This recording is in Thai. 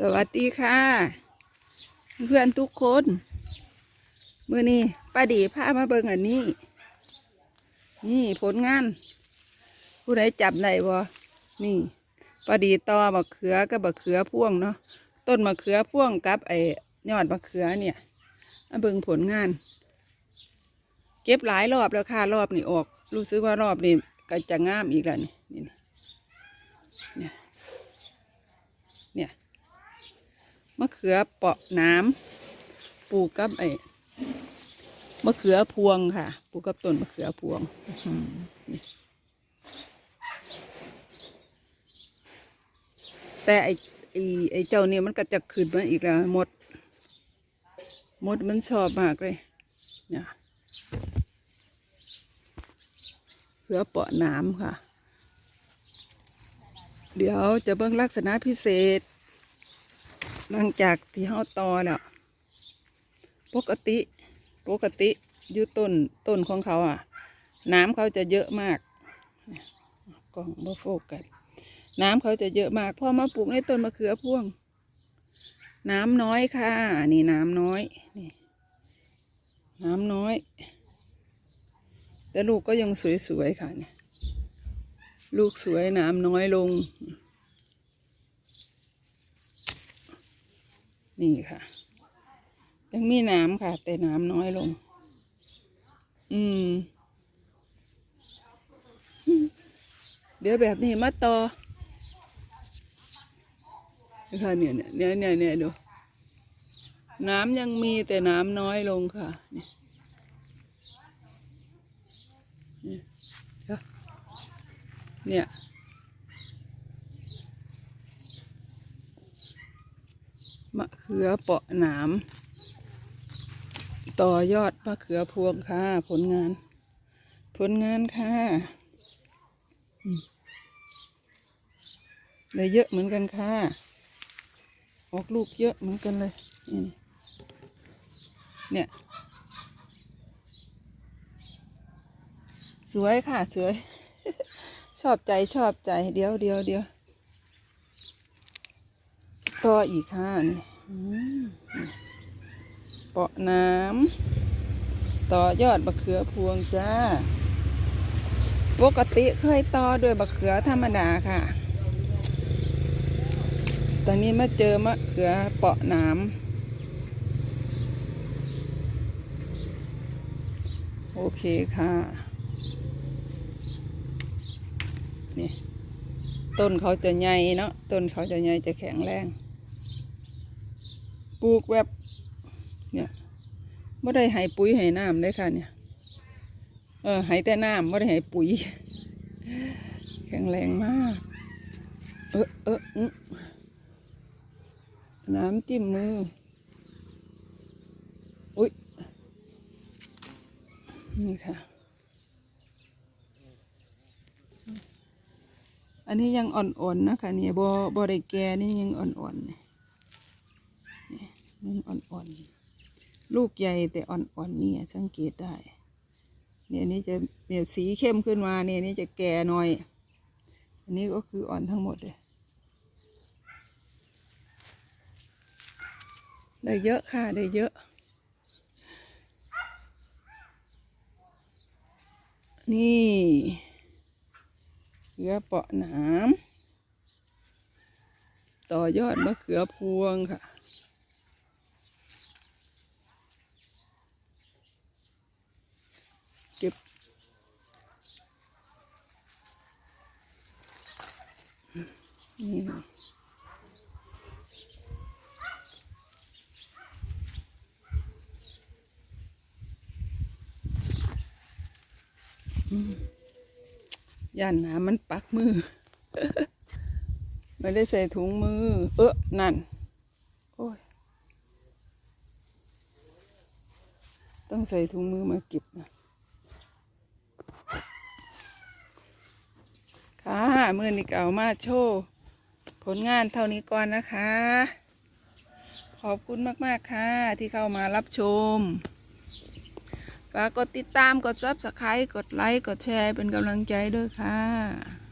สวัสดีค่ะ เพื่อนทุกคนมื่อนี้ป้าดีพามาเบิ่งอันนี้ นี่ผลงาน ผู้ใดจับได้บ่นี่ป้าดีต่อมะเขือกับมะเขือพ่วงเนาะต้นมะเขือพ่วงกับไอ้ยอดมะเขือเนี่ยมาเบิ่งผลงาน เก็บหลายรอบแล้วค่ะรอบนี้ออก รู้สึกว่ารอบนี้ก็จะงามอีกแล้วนี่นี่เนี่ย มะเขือเปาะน้ำปลูกกับไอ้มะเขือพวงค่ะ ปลูกกับต้นมะเขือพวงแต่ไอ้ไอ้ไอ้เจ้าเนี่ยมันก็จะขึ้นมาอีกแล้วมดมดมันชอบมากเลยเนี่ยเขือเปาะน้ำค่ะ เดี๋ยวจะเบิ่งลักษณะพิเศษ หลังจากที่เขาตอแล้วปกติปกติอยู่ต้นต้นของเขาอะ น้ำเขาจะเยอะมากกล่องบ่โฟกัสน้ำเขาจะเยอะมากพอมาปลูกในต้นมะเขือพ่วง น้ำน้อยค่ะ นี่น้ำน้อยนี่น้ำน้อย แต่ลูกก็ยังสวยๆค่ะเนี่ยลูกสวยน้ำน้อยลง นี่ค่ะ ยังมีน้ำค่ะ แต่น้ำน้อยลง อืม เดี๋ยวแบบนี้มาต่อค่ะเนี่ยเนี่ยเนี่ยเนี่ยดู น้ำยังมีแต่น้ำน้อยลงค่ะนี่นี่ยเนี่ย มะเขือเปาะหนาม ต่อยอดมะเขือพวงค่ะ ผลงาน ผลงานค่ะได้เยอะเหมือนกันค่ะ ออกลูกเยอะเหมือนกันเลยนี่เนี่ย สวยค่ะ สวย ชอบใจชอบใจ เดี๋ยวเดี๋ยวเดี๋ยว ออีกค่ะนี่อืมเปาะน้ำต่อยอดมะเขือพวงจ้า ปกติเคยต่อด้วยมะเขือธรรมดาค่ะ ตอนนี้มาเจอมะเขือเปาะน้ำโอเคค่ะ นี่ต้นเขาจะใหญ่เนาะต้นเขาจะใหญ่จะแข็งแรง ปลูกแบบเนี่ยไม่ได้ให้ปุ๋ยให้น้ำเลยค่ะเนี่ย เออให้แต่น้ำไม่ได้ให้ปุ๋ย แข็งแรงมาก เออเออน้ำจิ้มมือ อุ้ยนี่ค่ะ อันนี้ยังอ่อนๆนะคะเนี่ยบอบได้แก่นี่ยังอ่อนๆเนี่ย นี่ยังอ่อนๆ ลูกใหญ่แต่อ่อนๆเนี่ยสังเกตได้ เนี่ยนี่จะเนี่ยสีเข้มขึ้นมาเนี่ยนี่จะแก่หน่อย อันนี้ก็คืออ่อนทั้งหมดเลยได้เยอะค่ะได้เยอะ นี่เขือเปาะหนามต่อยอดมะเขือพวงค่ะ เก็บ นี่อืมย่านหนามันปักมือ ไม่ได้ใส่ถุงมือ เออนั่น โอ้ย ต้องใส่ถุงมือมาเก็บนะ ค่ะมือนี้เก่ามาโชว์ผลงานเท่านี้ก่อนนะคะ ขอบคุณมากๆค่ะ ที่เข้ามารับชมฝากกดติดตามกดซับสไครต์กดไลค์ กดแชร์เป็นกำลังใจด้วยค่ะ